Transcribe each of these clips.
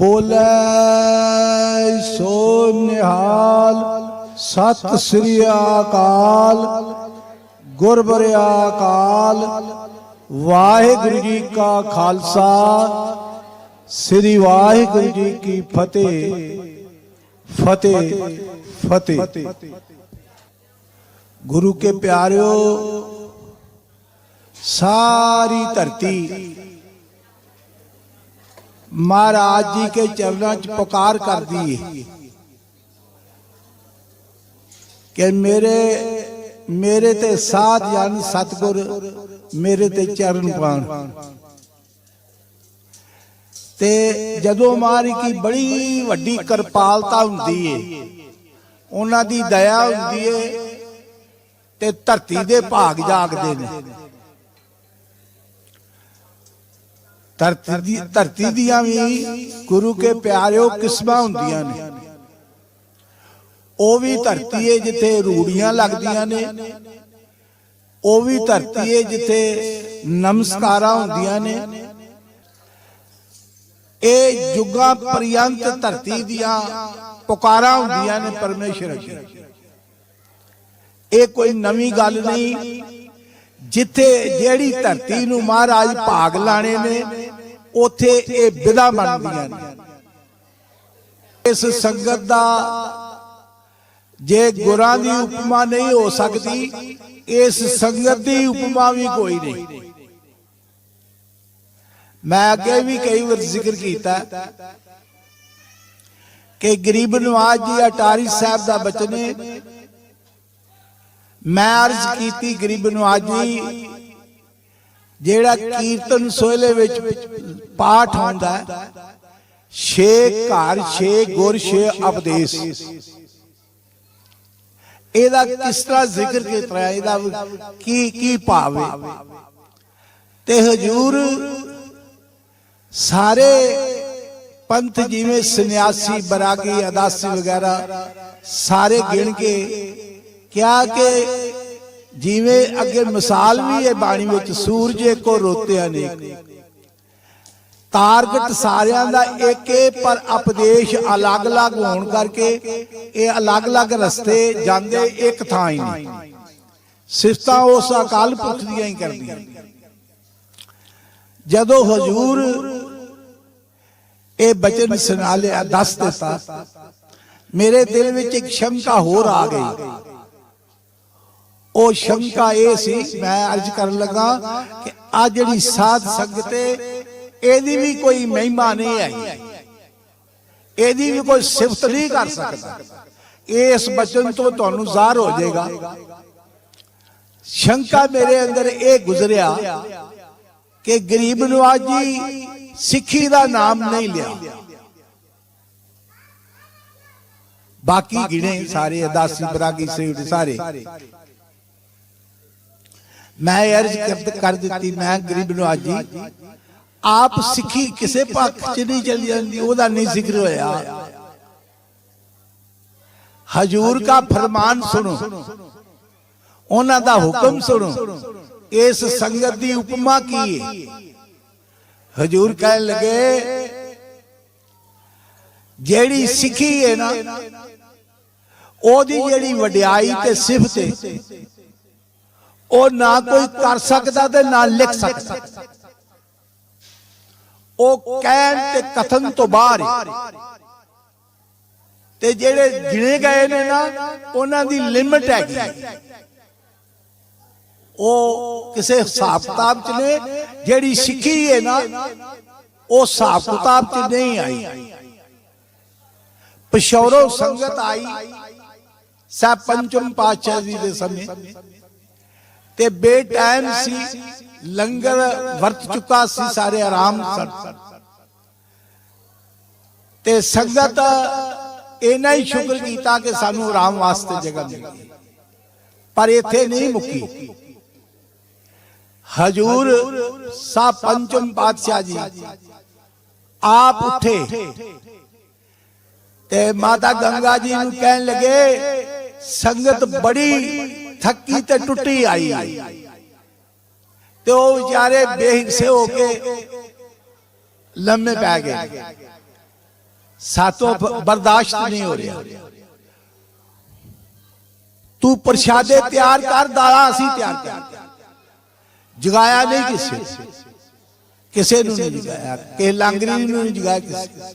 ਬੋਲੇ, ਸੋ ਨਿਹਾਲ, ਸਤਿ ਸ੍ਰੀ ਅਕਾਲ ਗੁਰਬਰਿਆ ਅਕਾਲ, ਵਾਹਿਗੁਰੂ ਜੀ ਕਾ ਖਾਲਸਾ, ਸ੍ਰੀ ਵਾਹਿਗੁਰੂ ਜੀ ਕੀ ਫਤਿਹ ਫਤਿਹ ਫਤਿਹ। ਗੁਰੂ ਕੇ ਪਿਆਰਿਓ, ਸਾਰੀ ਧਰਤੀ ਮਹਾਰਾਜ ਜੀ ਕੇ ਚਰਨਾਂ 'ਚ ਪੁਕਾਰ ਕਰਦੀ ਹੈ ਕਿ ਮੇਰੇ ਮੇਰੇ ਤੇ ਸਾਧ ਜਨ ਸਤਗੁਰ ਮੇਰੇ ਤੇ ਚਰਨ ਪਾਣ। ਤੇ ਜਦੋਂ ਮਾਰੀ ਕੀ ਬੜੀ ਵੱਡੀ ਕਿਰਪਾਲਤਾ ਹੁੰਦੀ ਏ, ਉਹਨਾਂ ਦੀ ਦਇਆ ਹੁੰਦੀ ਏ ਤੇ ਧਰਤੀ ਦੇ ਭਾਗ ਜਾਗਦੇ ਨੇ। ਧਰਤੀ ਦੀ ਧਰਤੀ ਦੀਆਂ ਵੀ ਗੁਰੂ ਕੇ ਪਿਆਰਿਓ ਕਿਸਮਾਂ ਹੁੰਦੀਆਂ ਨੇ। ਉਹ ਵੀ ਧਰਤੀ ਏ ਜਿੱਥੇ ਰੂੜੀਆਂ ਲੱਗਦੀਆਂ ਨੇ। ਉਹ ਵੀ ਧਰਤੀ ਏ ਜਿੱਥੇ ਨਮਸਕਾਰਾਂ ਹੁੰਦੀਆਂ ਨੇ। ਇਹ ਜੁਗਾਂ ਪਰਯੰਤ ਧਰਤੀ ਦੀਆਂ ਪੁਕਾਰਾਂ ਹੁੰਦੀਆਂ ਨੇ ਪਰਮੇਸ਼ਰ ਅੱਗੇ। ਇਹ ਕੋਈ ਨਵੀਂ ਗੱਲ ਨਹੀਂ। ਜਿੱਥੇ ਜਿਹੜੀ ਧਰਤੀ ਨੂੰ ਮਹਾਰਾਜ ਭਾਗ ਲਾਣੇ ਨੇ ਉਥੇ ਇਹ ਵਿਦਾ ਬਣਦੀਆਂ ਨੇ। ਇਸ ਸੰਗਤ ਦਾ ਜੇ ਗੁਰਾਂ ਦੀ ਉਪਮਾ ਨਹੀਂ ਹੋ ਸਕਦੀ, ਇਸ ਸੰਗਤ ਦੀ ਉਪਮਾ ਵੀ ਕੋਈ ਨਹੀਂ। ਮੈਂ ਅੱਗੇ ਵੀ ਕਈ ਵਾਰ ਜ਼ਿਕਰ ਕੀਤਾ ਕਿ ਗਰੀਬ ਨਵਾਜ ਜੀ ਅਟਾਰੀ ਸਾਹਿਬ ਦਾ ਬਚਨ ਹੈ। ਮੈਂ ਅਰਜ਼ ਕੀਤੀ ਗਰੀਬ ਨਵਾਜ ਜੀ ਜਿਹੜਾ ਕੀਰਤਨ ਸੋਹਲੇ ਵਿੱਚ ਪਾਠ ਹੁੰਦਾ ਛੇ ਘਰ, ਛੇ ਗੁਰ, ਛੇ ਉਪਦੇਸ਼ ਇਹਦਾ ਕਿਸ ਤਰ੍ਹਾਂ ਜ਼ਿਕਰ ਕੀਤਾ ਇਹਦਾ ਕੀ ਕੀ ਭਾਵ ਤੇ ਹਜੂਰ ਸਾਰੇ ਪੰਥ ਜਿਵੇਂ ਸੰਨਿਆਸੀ, ਬਰਾਗੀ, ਅਦਾਸੀ ਵਗੈਰਾ ਸਾਰੇ ਗਿਣ ਕੇ ਕਿਹਾ ਕਿ ਜਿਵੇਂ ਅੱਗੇ ਮਿਸਾਲ ਵੀ ਹੈ ਬਾਣੀ ਵਿੱਚ, ਸੂਰਜ ਇੱਕੋ ਰੋਤੇ ਅਨੇਕ ਟਾਰਗੇਟ ਸਾਰਿਆਂ ਦਾ ਇੱਕ ਹੈ ਪਰ ਉਪਦੇਸ਼ ਅਲੱਗ-ਅਲੱਗ ਹੋਣ ਕਰਕੇ ਇਹ ਅਲੱਗ-ਅਲੱਗ ਰਸਤੇ ਜਾਂਦੇ ਇੱਕ ਥਾਂ ਹੀ ਨਹੀਂ। ਸਿਫਤਾਂ ਉਸ ਅਕਾਲ ਪੁਰਖ ਦੀਆਂ ਹੀ ਕਰਦੀਆਂ। ਜਦੋਂ ਹਜੂਰ ਇਹ ਬਚਨ ਸੁਣਾ ਲਿਆ, ਦੱਸ ਦਿੱਤਾ, ਮੇਰੇ ਦਿਲ ਵਿੱਚ ਇੱਕ ਸ਼ੰਕਾ ਹੋਰ ਆ ਗਈ। ਉਹ ਸ਼ੰਕਾ ਇਹ ਸੀ, ਮੈਂ ਅਰਜ਼ ਕਰਨ ਲੱਗਾ ਕਿ ਆ ਜਿਹੜੀ ਸਾਧ ਸੰਗਤ ਇਹਦੀ ਵੀ ਕੋਈ ਮਹਿਮਾ ਨਹੀਂ ਹੈ ਇਹਦੀ ਵੀ ਕੋਈ ਸਿਫਤ ਨਹੀਂ ਕਰ ਸਕਦਾ। ਇਸ ਬਚਨ ਤੋਂ ਤੁਹਾਨੂੰ ਜ਼ਾਹਰ ਹੋ ਜਾਏਗਾ। ਸ਼ੰਕਾ ਮੇਰੇ ਅੰਦਰ ਇਹ ਗੁਜ਼ਰਿਆ ਕਿ ਗਰੀਬ ਨਵਾਜ ਜੀ ਸਿੱਖੀ ਦਾ ਨਾਮ ਨਹੀਂ ਲਿਆ। ਬਾਕੀ ਗਿਣੇ ਸਾਰੇ ਅਦਾਸੀ ਬਰਾਗੀ ਸੇਵ ਸਾਰੇ। ਮੈਂ ਅਰਜ਼ ਕਰ- ਦਿੱਤੀ, ਮੈਂ ਗਰੀਬ ਨਵਾਜ ਜੀ ਆਪ ਸਿੱਖੀ ਕਿਸੇ ਪੱਖ 'ਚ ਨਹੀਂ ਚਲੀ ਜਾਂਦੀ, ਉਹਦਾ ਨਹੀਂ ਜ਼ਿਕਰ ਹੋਇਆ। ਹਜੂਰ ਦਾ ਫਰਮਾਨ ਸੁਣੋ। ਉਹਨਾਂ ਦਾ ਹੁਕਮ ਸੁਣੋ। ਇਸ ਸੰਗਤ ਦੀ ਉਪਮਾ ਕੀ ਹੈ ਹਜੂਰ ਕਹਿਣ ਲੱਗੇ, ਜਿਹੜੀ ਸਿੱਖੀ ਹੈ ਨਾ, ਉਹਦੀ ਜਿਹੜੀ ਵਡਿਆਈ ਤੇ ਸਿਫਤ ਹੈ ਉਹ ਨਾ ਕੋਈ ਕਰ ਸਕਦਾ ਤੇ ਨਾ ਲਿਖ ਸਕਦਾ। ਉਹ ਕਹਿਣ ਤੇ ਕਥਨ ਤੋਂ ਬਾਹਰ ਤੇ ਜਿਹੜੇ ਗਿਣੇ ਗਏ ਨੇ ਨਾ, ਉਹਨਾਂ ਦੀ ਲਿਮਟ ਹੈਗੀ ਉਹ ਕਿਸੇ ਹਿਸਾਬ ਕਿਤਾਬ ਚ ਨੇ, ਜਿਹੜੀ ਸਿੱਖੀ ਹੈ ਨਾ, ਉਹ ਹਿਸਾਬ ਕਿਤਾਬ ਚ ਨਹੀਂ ਆਈ। ਪਿਸ਼ੌਰੋ ਸੰਗਤ ਆਈ ਸਾ ਪੰਚਮ ਪਾਤਸ਼ਾਹ ਜੀ ਦੇ ਸਮੇਂ। ਤੇ ਬੇ ਸੀ, ਲੰਗਰ ਵਰਤ ਚੁੱਕਾ ਸੀ ਸਾਰੇ ਆਰਾਮ ਸਨ ਤੇ ਸੰਗਤ ਇਹਨਾਂ ਹੀ ਸ਼ੁਕਰ ਕੀਤਾ ਕਿ ਸਾਨੂੰ ਆਰਾਮ ਵਾਸਤੇ ਜਗ੍ਹਾ ਮਿਲੀ। ਪਰ ਇੱਥੇ ਨਹੀਂ ਮੁੱਕੀ। ਹਜੂਰ ਸਾ ਪੰਚਮ ਪਾਤਸ਼ਾਹ ਜੀ, ਆਪ ਉੱਠੇ। ਤੇ ਮਾਤਾ ਗੰਗਾ ਜੀ ਨੂੰ ਕਹਿਣ ਲੱਗੇ, ਸੰਗਤ ਬੜੀ ਥੱਕੀ ਤੇ ਟੁੱਟੀ ਆਈ ਤੇ ਉਹ ਵਿਚਾਰੇ ਬੇਹਿੱਸੇ ਹੋ ਕੇ ਲੰਮੇ ਪੈ ਗਏ ਸਾਤੋਂ ਬ- ਬਰਦਾਸ਼ਤ ਨਹੀਂ ਹੋ ਰਿਹਾ ਤੂੰ ਪ੍ਰਸ਼ਾਦੇ ਤਿਆਰ ਕਰ ਦਾਲਾਂ ਅਸੀਂ ਤਿਆਰ ਕਰ ਜਗਾਇਆ ਨਹੀਂ ਕਿਸੇ ਨੂੰ। ਕਿਸੇ ਨੂੰ ਨਹੀਂ ਜਗਾਇਆ ਕਿ ਲਾਂਗਰੀ ਨੂੰ ਨਹੀਂ ਜਗਾਇਆ ਕਿਸੇ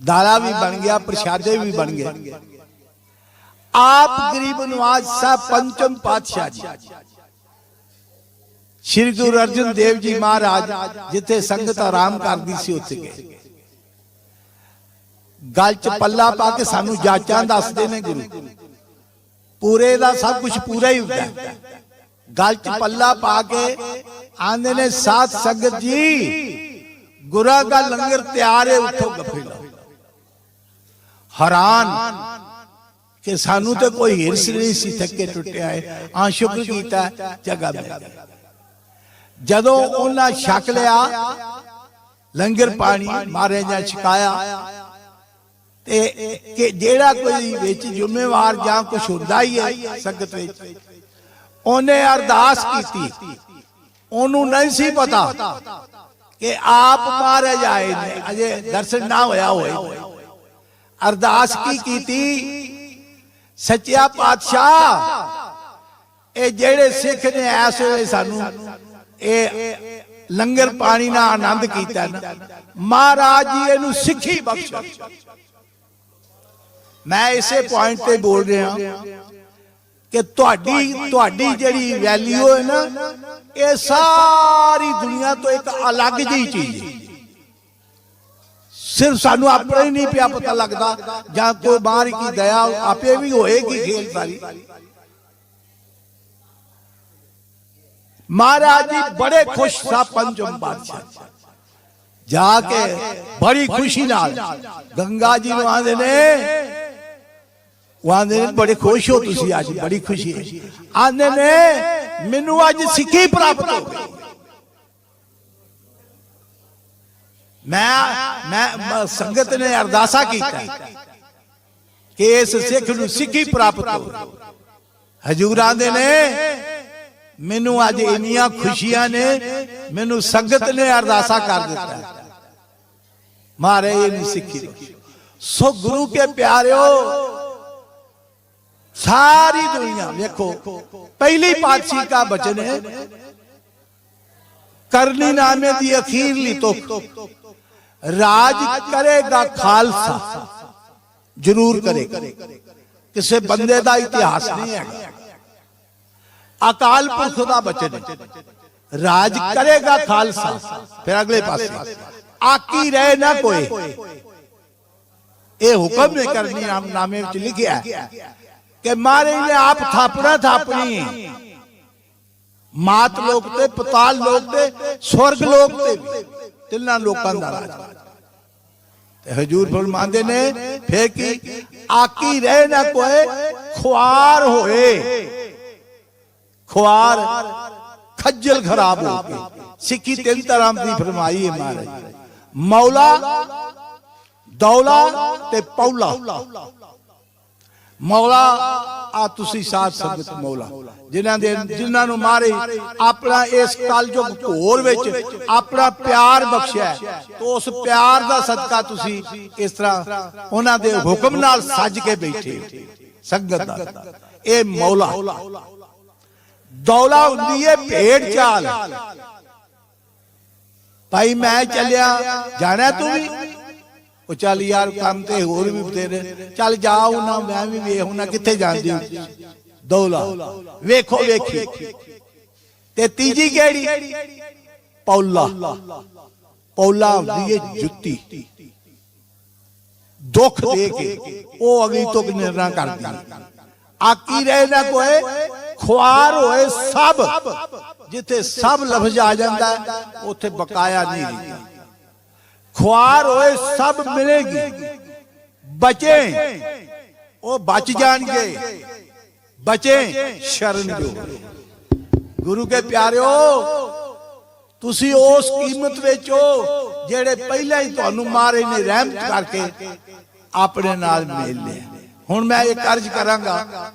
ਨੂੰ। ਵੀ ਬਣ ਗਿਆ, ਪ੍ਰਸ਼ਾਦੇ ਵੀ ਬਣ ਗਏ। ਆਪ ਗਰੀਬ ਨਵਾਜ ਸਾਹਿਬ ਪੰਚਮ ਪਾਤਸ਼ਾਹ ਜੀ। ਸ਼੍ਰੀ ਗੁਰੂ ਅਰਜਨ ਦੇਵ ਜੀ ਮਹਾਰਾਜ, ਜਿੱਥੇ ਸੰਗਤ ਆਰਾਮ ਕਰਦੀ ਸੀ, ਉੱਥੇ ਗਏ। ਗਲ ਚ ਪੱਲਾ ਪਾ ਕੇ ਸਾਨੂੰ ਜਾਚਾਂ ਦੱਸਦੇ ਨੇ ਗੁਰੂ। ਪੂਰੇ ਦਾ ਸਭ ਕੁਝ ਪੂਰਾ ਹੀ ਹੁੰਦਾ। ਗੱਲ ਚ ਪੱਲਾ ਪਾ ਕੇ ਆਂਦੇ ਨੇ ਸਾਥ ਸੰਗਤ ਜੀ, ਗੁਰਾਂ ਦਾ ਲੰਗਰ ਤਿਆਰ ਹੈ, ਉੱਠੋ ਗੱਫੇ ਹੈਰਾਨ ਕਿ ਸਾਨੂੰ ਤਾਂ ਕੋਈ ਹਿਰਸ ਨਹੀਂ ਸੀ, ਥੱਕੇ ਟੁੱਟਿਆ ਹੈ ਆ ਸ਼ੁਕਰ ਕੀਤਾ ਜਗਾ ਮਿਲ ਜਦੋਂ ਉਹਨਾਂ ਛਕ ਲਿਆ, ਲੰਗਰ ਪਾਣੀ ਮਾਰੇ ਜਾਂ ਛਕਾਇਆ ਤੇ ਕਿ ਜਿਹੜਾ ਕੋਈ ਵਿੱਚ ਜ਼ਿੰਮੇਵਾਰ ਜਾਂ ਕੁਝ ਹੁੰਦਾ ਹੀ ਹੈ ਸੰਗਤ ਵਿੱਚ, ਉਹਨੇ ਅਰਦਾਸ ਕੀਤੀ। ਉਹਨੂੰ ਨਹੀਂ ਸੀ ਪਤਾ ਕਿ ਆਪ ਮਾਰੇ ਜਾਏ ਨੇ, ਅਜੇ ਦਰਸ਼ਨ ਨਾ ਹੋਇਆ ਹੋਏ। ਅਰਦਾਸ ਕੀ ਕੀਤੀ? ਸੱਚਿਆ ਪਾਤਸ਼ਾਹ ਇਹ ਜਿਹੜੇ ਸਿੱਖ ਨੇ ਐਸ ਵੇਲੇ ਸਾਨੂੰ ਇਹ ਲੰਗਰ ਪਾਣੀ ਨਾਲ ਆਨੰਦ ਕੀਤਾ ਨਾ। ਮਹਾਰਾਜ ਜੀ ਇਹਨੂੰ ਸਿੱਖੀ ਬਖਸ਼ੋ। ਮੈਂ ਇਸੇ ਪੁਆਇੰਟ ਤੇ ਬੋਲ ਰਿਹਾ ਕਿ ਤੁਹਾਡੀ ਤੁਹਾਡੀ ਜਿਹੜੀ ਵੈਲਿਊ ਹੈ ਨਾ ਇਹ ਸਾਰੀ ਦੁਨੀਆ ਤੋਂ ਇੱਕ ਅਲੱਗ ਜਿਹੀ ਚੀਜ਼ ਹੈ। ਸਿਰਫ ਸਾਨੂੰ ਆਪਣਾ ਹੀ ਨਹੀਂ ਪਿਆ ਪਤਾ ਲੱਗਦਾ, ਜਾਂ ਕੋਈ ਬਾਹਰ ਕੀ ਦਇਆ, ਆਪੇ ਵੀ ਹੋਏਗੀ ਖੇਲ ਸਾਰੀ। ਮਹਾਰਾਜ ਜੀ ਬੜੇ ਖੁਸ਼ ਸਾ ਪੰਜਮ ਬਾਦਸ਼ਾਹ। ਜਾ ਕੇ ਬੜੀ ਖੁਸ਼ੀ ਨਾਲ, ਗੰਗਾ ਜੀ ਨੂੰ ਆਂਦੇ ਨੇ, ਉਹ ਆਂਦੇ ਨੇ, ਬੜੇ ਖੁਸ਼ ਹੋ ਤੁਸੀਂ ਅੱਜ, ਬੜੀ ਖੁਸ਼ੀ ਹੈ। ਆਂਦੇ ਨੇ, ਮੈਨੂੰ ਅੱਜ ਸਿੱਖੀ ਪ੍ਰਾਪਤ ਹੋ ਗਈ ਮੈਂ ਮੈਂ ਸੰਗਤ ਨੇ ਅਰਦਾਸਾ ਕੀਤਾ ਕਿ ਇਸ ਸਿੱਖ ਨੂੰ ਸਿੱਖੀ ਪ੍ਰਾਪਤ ਹੋ ਹਜੂਰ ਆਂਦੇ ਨੇ, ਮੈਨੂੰ ਅੱਜ ਇੰਨੀਆਂ ਖੁਸ਼ੀਆਂ ਨੇ, ਮੈਨੂੰ ਸੰਗਤ ਨੇ ਅਰਦਾਸਾ ਕਰ ਦਿੱਤਾ ਮਾਰੇ ਇਹ ਨਹੀਂ ਸਿੱਖੀ ਸੋ ਗੁਰੂ ਕੇ ਪਿਆਰਿਓ, ਸਾਰੀ ਦੁਨੀਆ ਵੇਖੋ, ਪਹਿਲੀ ਪਾਤਸ਼ਾਹੀ ਦਾ ਬਚਨ ਹੈ। ਕਰਨੀ ਨਾਮੇ ਦੀ ਅਖੀਰਲੀ ਤੁਕ। ਰਾਜ ਕਰੇਗਾ ਖਾਲਸਾ ਜ਼ਰੂਰ ਕਰੇਗਾ ਕਿਸੇ ਬੰਦੇ ਦਾ ਇਤਿਹਾਸ ਨਹੀਂ ਹੈਗਾ ਅਕਾਲ ਪੁਰਖ ਦਾ ਬਚਨ ਹੈ ਰਾਜ ਕਰੇਗਾ ਖਾਲਸਾ ਫਿਰ ਅਗਲੇ ਪਾਸੇ ਆਕੀ ਰਹਿ ਨਾ ਕੋਈ ਇਹ ਹੁਕਮ ਨੇ ਕਰਨੀ ਨਾਮ ਨਾਮੇ ਵਿੱਚ ਲਿਖਿਆ ਹੈ ਕਿ ਮਾਰੇ ਨੇ ਆਪ ਥਾਪਣਾ ਥਾਪਣੀ ਹੈ ਮਾਤ ਲੋਕ ਤੇ ਪਤਾਲ ਲੋਕ ਤੇ ਸਵਰਗ ਲੋਕ ਤੇ ਵੀ ਤਿੰਨਾਂ ਲੋਕਾਂ ਦਾ ਰਾਜ। ਤੇ ਹਜੂਰ ਫਰਮਾਉਂਦੇ ਨੇ, ਫੇਰ ਕੀ? ਆਕੀ ਰਹਿ ਨਾ ਕੋਈ ਖੁਆਰ ਹੋਏ। ਖੁਆਰ ਖੱਜਲ ਖਰਾਬ ਹੋ ਕੇ ਸਿੱਖੀ ਤਿੰਨ ਤਰ੍ਹਾਂ ਦੀ ਫਰਮਾਈ ਹੈ ਮਹਾਰਾਜ। ਮੌਲਾ, ਦੌਲਾ ਤੇ ਪੌਲਾ। ਮੌਲਾ, ਆ ਤੁਸੀਂ ਸਾਧ ਸੰਗਤ ਮੌਲਾ, ਜਿਨ੍ਹਾਂ ਦੇ ਜਿਨ੍ਹਾਂ ਨੂੰ ਮਾਰੇ, ਆਪਣਾ ਇਸ ਕਲਯੁਗ ਘੋਰ ਵਿੱਚ ਆਪਣਾ ਪਿਆਰ ਬਖਸ਼ਿਆ ਤੋ ਉਸ ਪਿਆਰ ਦਾ ਸਦਕਾ ਤੁਸੀਂ ਇਸ ਤਰ੍ਹਾਂ ਉਹਨਾਂ ਦੇ ਹੁਕਮ ਨਾਲ ਸੱਜ ਕੇ ਬੈਠੇ ਸੰਗਤ ਦਾ। ਇਹ ਮੌਲਾ। ਦੌਲਾ ਹੁੰਦੀ ਹੈ ਭੇਡ ਚਾਲ। ਭਾਈ ਮੈਂ ਚੱਲਿਆ, ਜਾਣਾ ਤੂੰ ਵੀ? ਉਹ ਚੱਲ ਯਾਰ ਕੰਮ ਤੇ ਹੋਰ ਵੀ ਬਤੇਰੇ ਚੱਲ ਜਾਓ ਨਾ, ਮੈਂ ਵੀ ਵੇਖ ਨਾ ਕਿੱਥੇ ਜਾਂਦੀ ਦੌਲਾ। ਵੇਖੋ, ਵੇਖੀ। ਤੇ ਤੀਜੀ ਕਿਹੜੀ? ਪੌਲਾ। ਪੌਲਾ ਹੁੰਦੀ ਹੈ ਜੁੱਤੀ। ਦੁੱਖ ਦੇ ਕੇ ਉਹ ਅਗਲੀ ਤੋਂ ਨਿਰਣਾ ਕਰਦੀ ਆਕੀ ਰਹੇ ਨਾ ਕੋਈ ਖੁਆਰ ਹੋਏ ਸਭ। ਜਿੱਥੇ ਸਭ ਲਫ਼ਜ਼ ਆ ਜਾਂਦਾ, ਉੱਥੇ ਬਕਾਇਆ ਨਹੀਂ ਰਹਿੰਦਾ। ਖੁਆਰ ਹੋਏ ਸਭ ਮਿਲੇਗੀ। ਬਚੇ, ਉਹ ਬਚ ਜਾਣਗੇ। ਬਚੇ, ਸ਼ਰਨ ਜੋ ਗੁਰੂ ਕੇ ਪਿਆਰਿਓ, ਤੁਸੀਂ ਉਸ ਕੀਮਤ ਵਿੱਚ ਹੋ ਜਿਹੜੇ ਪਹਿਲਾਂ ਹੀ ਤੁਹਾਨੂੰ ਮਾਰੇ ਨੇ ਰਹਿਮਤ ਕਰਕੇ ਆਪਣੇ ਨਾਲ ਮੇਲ ਲਿਆ। ਹੁਣ ਮੈਂ ਇਹ ਕਰਜ ਕਰਾਂਗਾ,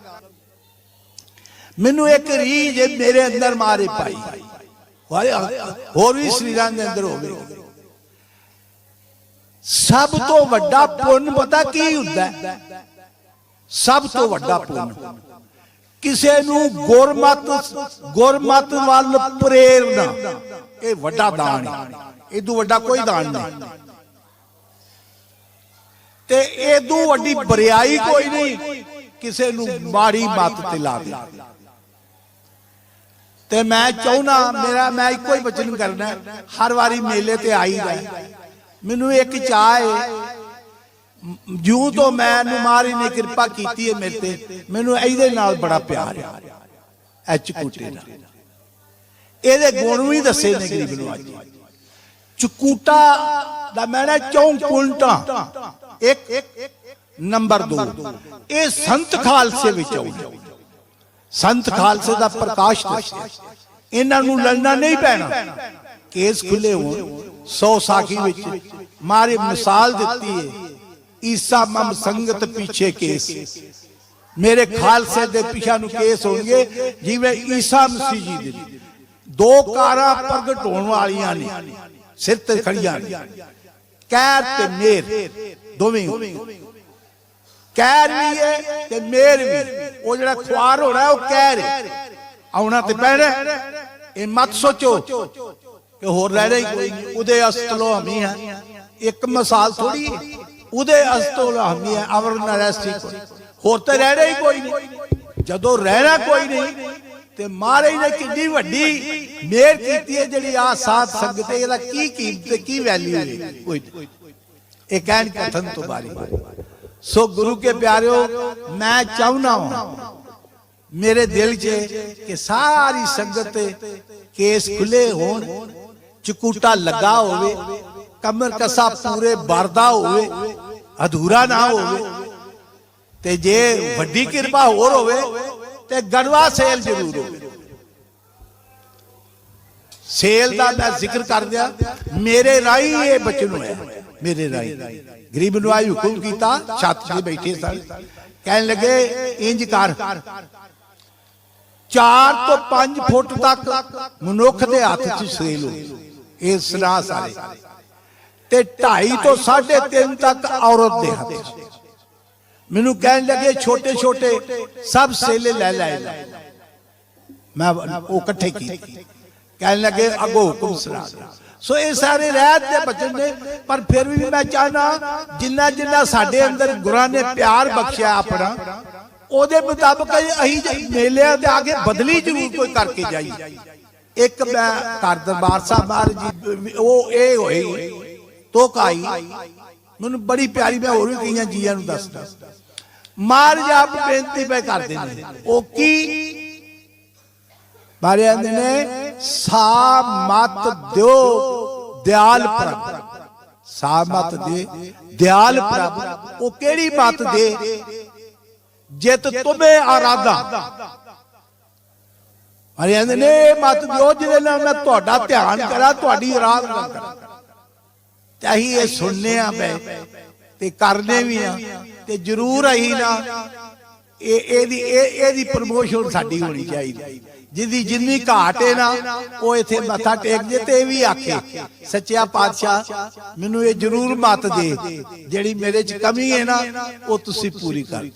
ਮੈਨੂੰ ਇੱਕ ਰੀਝ ਮੇਰੇ ਅੰਦਰ ਮਾਰੇ ਪਾਈ ਹੋਰ ਵੀ ਸਰੀਰਾਂ ਦੇ ਅੰਦਰ ਹੋਵੇ। ਸਭ ਤੋਂ ਵੱਡਾ ਪੁੰਨ ਪਤਾ ਕੀ ਹੁੰਦਾ ਹੈ? ਸਭ ਤੋਂ ਵੱਡਾ ਪੁੰਨ ਕਿਸੇ ਨੂੰ ਗੁਰਮਤ ਗੁਰਮਤ ਵੱਲ ਪ੍ਰੇਰਨਾ, ਇਹ ਵੱਡਾ ਦਾਨ ਹੈ ਇਹ ਤੋਂ ਵੱਡਾ ਕੋਈ ਦਾਨ ਨਹੀਂ ਤੇ ਇਹ ਵੱਡੀ ਬਰਿਆਈ ਕੋਈ ਨਹੀਂ, ਕਿਸੇ ਨੂੰ ਮਾੜੀ ਮੱਤ ਤੇ ਲਾ ਦੇ ਤੇ ਮੈਂ ਚਾਹੁੰਨਾ ਮੇਰਾ, ਮੈਂ ਇੱਕੋ ਹੀ ਬਚਨ ਕਰਨਾ ਹਰ ਵਾਰੀ ਮੇਲੇ ਤੇ ਆਈਦਾ ਹੈ। ਮੈਨੂੰ ਇੱਕ ਚਾਹ ਹੈ ਜੂ ਤੋਂ ਮੈਨੂੰ ਮਾਰੀ ਨੇ ਕਿਰਪਾ ਕੀਤੀ ਹੈ ਮੇਰੇ ਤੇ। ਮੈਨੂੰ ਇਹਦੇ ਨਾਲ ਬੜਾ ਪਿਆਰ ਹੈ ਐਚ ਕੁੱਟੇ ਨਾਲ। ਇਹਦੇ ਗੁਣ ਵੀ ਦੱਸੇ ਨੇ ਗਰੀਬ ਨੂੰ ਅੱਜ। ਚਕੂਟਾ ਦਾ ਮੈਨੇ ਚੌਂ ਪੁੰਟਾ ਇੱਕ ਨੰਬਰ 2 ਇਹ ਸੰਤ ਖਾਲਸੇ ਵਿੱਚ ਆਉਂਦਾ। ਸੰਤ ਖਾਲਸੇ ਦਾ ਪ੍ਰਕਾਸ਼ ਦੱਸਿਆ ਇਹਨਾਂ ਨੂੰ ਲੜਨਾ ਨਹੀਂ ਪੈਣਾ। ਕੇਸ ਖੁੱਲੇ ਹੋਣ। 100 ਸਾਖੀ ਵਿੱਚ ਮਾਰੇ ਮਿਸਾਲ ਦਿੱਤੀ ਹੈ ਈਸਾ ਮਮ ਸੰਗਤ ਪਿੱਛੇ ਕੇਸ ਮੇਰੇ ਖਾਲਸੇ ਦੇ ਪਿਛਾ ਨੂੰ ਕੇਸ ਹੋਣਗੇ, ਜਿਵੇਂ ਈਸਾ ਮਸੀਹ ਜੀ ਦੇ। ਦੋ ਕਾਰਾਂ ਪ੍ਰਗਟ ਹੋਣ ਵਾਲੀਆਂ ਨੇ, ਸਿਰ ਤੇ ਖੜੀਆਂ ਨੇ। ਕਹਿਰ ਤੇ ਮੇਰ, ਦੋਵੇਂ ਕਹਿਰ ਵੀ ਹੈ ਤੇ ਮੇਰ ਵੀ। ਉਹ ਜਿਹੜਾ ਖੁਆਰ ਹੋਣਾ, ਉਹ ਕਹਿ ਹੈ ਆਉਣਾ ਤੇ ਪੈਣਾ। ਇਹ ਮਤ ਸੋਚੋ। ਕਿ ਹੋਰ ਰਹਿਣਾ ਰਹੀ ਕੋਈ? ਨਹੀਂ ਉਹਦੇ ਅਸਤਲੋ ਹਮੀ ਹੈ। ਇੱਕ ਮਿਸਾਲ ਥੋੜੀ ਉਹਦੇ ਅਸਤਲੋ ਹਮੀ ਹੈ ਅਵਰ ਨਰਸਤੀ ਹੋਰ ਤੇ ਰਹਿ ਰਹੀ ਕੋਈ ਨਹੀਂ। ਜਦੋਂ ਰਹਿਣਾ ਕੋਈ ਨਹੀਂ, ਤੇ ਮਹਾਰਾਜ ਨੇ ਕਿੰਨੀ ਵੱਡੀ ਮਿਹਰ ਕੀਤੀ ਹੈ ਜਿਹੜੀ ਆ ਸਾਧ ਸੰਗਤ ਇਹਦਾ ਕੀ ਕੀਮਤ ਤੇ ਕੀ ਵੈਲਿਊ ਹੈ? ਕੋਈ ਇਹ ਕਹਿਣ ਕਥਨ ਤੋਂ ਬਾਰੀ ਸੋ ਗੁਰੂ ਕੇ ਪਿਆਰਿਓ, ਮੈਂ ਚਾਹੁੰਦਾ ਹਾਂ, ਮੇਰੇ ਦਿਲ 'ਚ ਕਿ ਸਾਰੀ ਸੰਗਤ ਕੇਸ ਖੁੱਲੇ ਹੋਣ। ਚਕੂਟਾ ਲੱਗਾ ਹੋਵੇ, ਕਮਰ ਕਸਾ ਪੂਰੇ ਵਰਦਾ ਹੋਵੇ, ਅਧੂਰਾ ਨਾ ਹੋਵੇ, ਤੇ ਜੇ ਵੱਡੀ ਕਿਰਪਾ ਹੋਰ ਹੋਵੇ, ਤੇ ਗੜਵਾ ਸੇਲ ਜ਼ਰੂਰ ਹੋਵੇ। ਸੇਲ ਦਾ ਮੈਂ ਜ਼ਿਕਰ ਕਰ ਦਿਆ ਮੇਰੇ ਰਾਈ ਇਹ ਬਚਨ ਹੋਇਆ, ਮੇਰੇ ਰਾਈ ਗਰੀਬ ਨੂੰ ਹੁਕਮ ਕੀਤਾ, ਛੱਤ ਤੇ ਬੈਠੇ ਸਨ। ਕਹਿਣ ਲੱਗੇ, ਇੰਜ ਕਰ। 4 ਤੋਂ 5 ਫੁੱਟ ਤੱਕ ਮਨੁੱਖ ਦੇ ਹੱਥ 'ਚ ਸੇਲ ਹੋ ਇਹ ਸਲਾਹ ਸਾਰੇ। ਤੇ 2.5 ਤੋਂ 3.5 ਤੱਕ ਔਰਤ ਦੇ ਹੱਥ ਮੈਨੂੰ ਕਹਿਣ ਲੱਗੇ, ਛੋਟੇ ਛੋਟੇ, ਸਭ ਸੇਲੇ ਲੈ ਲੈ। ਮੈਂ ਉਹ ਇਕੱਠੇ ਕੀਤੇ। ਕਹਿਣ ਲੱਗੇ, ਅਗੋ ਹੁਕਮ ਸੁਣਾ ਸੋ ਇਹ ਸਾਰੇ ਰਹਿਤ ਦੇ ਬਚਨ ਨੇ, ਪਰ ਫਿਰ ਵੀ ਮੈਂ ਚਾਹਨਾ, ਜਿੰਨਾ ਜਿੰਨਾ ਸਾਡੇ ਅੰਦਰ ਗੁਰਾਂ ਨੇ ਪਿਆਰ ਬਖਸ਼ਿਆ ਆਪਣਾ, ਉਹਦੇ ਮੁਤਾਬਕ ਅਸੀਂ ਜੇ ਮੇਲਿਆਂ ਦੇ ਕੇ ਬਦਲੀ ਜ਼ਰੂਰ ਕੋਈ ਕਰਕੇ ਜਾਈ ਇੱਕ ਮੈਂ ਘਰ ਦਰਬਾਰ ਸਾਹਿਬ ਮਹਾਰਾਜ ਜੀ, ਉਹ ਇਹ ਹੋਈ ਤੋਕਾਈ ਮੈਨੂੰ ਬੜੀ ਪਿਆਰੀ, ਮੈਂ ਹੋਰ ਵੀ ਕਈਆਂ ਜੀਆਂ ਨੂੰ ਦੱਸਦਾ। ਮਹਾਰਾਜ ਆਪ ਬੇਨਤੀ ਪੈ ਕਰਦੇ ਨੇ ਉਹ ਕੀ? ਮਾਰਿਆ ਨੇ, ਸਾ ਮਤ ਦਿਓ ਦਿਆਲ ਪ੍ਰਭ। ਸਾ ਮਤ ਦੇ, ਦਿਆਲ ਪ੍ਰਭ। ਉਹ ਕਿਹੜੀ ਮਤ ਦੇ? ਜਿਤ ਤੁਮੇ ਆਰਾਧਾ। ਮਾਰਿਆ ਨੇ ਇਹ ਮਤ ਦਿਓ ਜਿਹਦੇ ਨਾਲ ਮੈਂ ਤੁਹਾਡਾ ਧਿਆਨ ਕਰਾਂ ਤੁਹਾਡੀ ਆਰਾਧਨਾ ਕਰਾਂ। ਤੇ ਅਸੀਂ ਇਹ ਸੁਣਨੇ ਆ ਪਏ ਤੇ ਕਰਨੇ ਵੀ ਆ। ਤੇ ਜਰੂਰ ਅਸੀਂ ਨਾ ਇਹ ਇਹਦੀ ਇਹ ਇਹਦੀ ਪ੍ਰਮੋਸ਼ਨ ਸਾਡੀ ਹੋਣੀ ਚਾਹੀਦੀ। ਜਿਹਦੀ ਜਿੰਨੀ ਘਾਟ ਹੈ ਨਾ ਉਹ ਇਥੇ ਮੱਥਾ ਟੇਕ ਜੇ ਤੇ ਵੀ ਆਖੇ ਸੱਚਿਆ ਪਾਤਸ਼ਾਹ ਮੈਨੂੰ ਇਹ ਜਰੂਰ ਮਤ ਦੇ ਜਿਹੜੀ ਮੇਰੇ ਚ ਕਮੀ ਹੈ ਨਾ ਉਹ ਤੁਸੀਂ ਪੂਰੀ ਕਰ।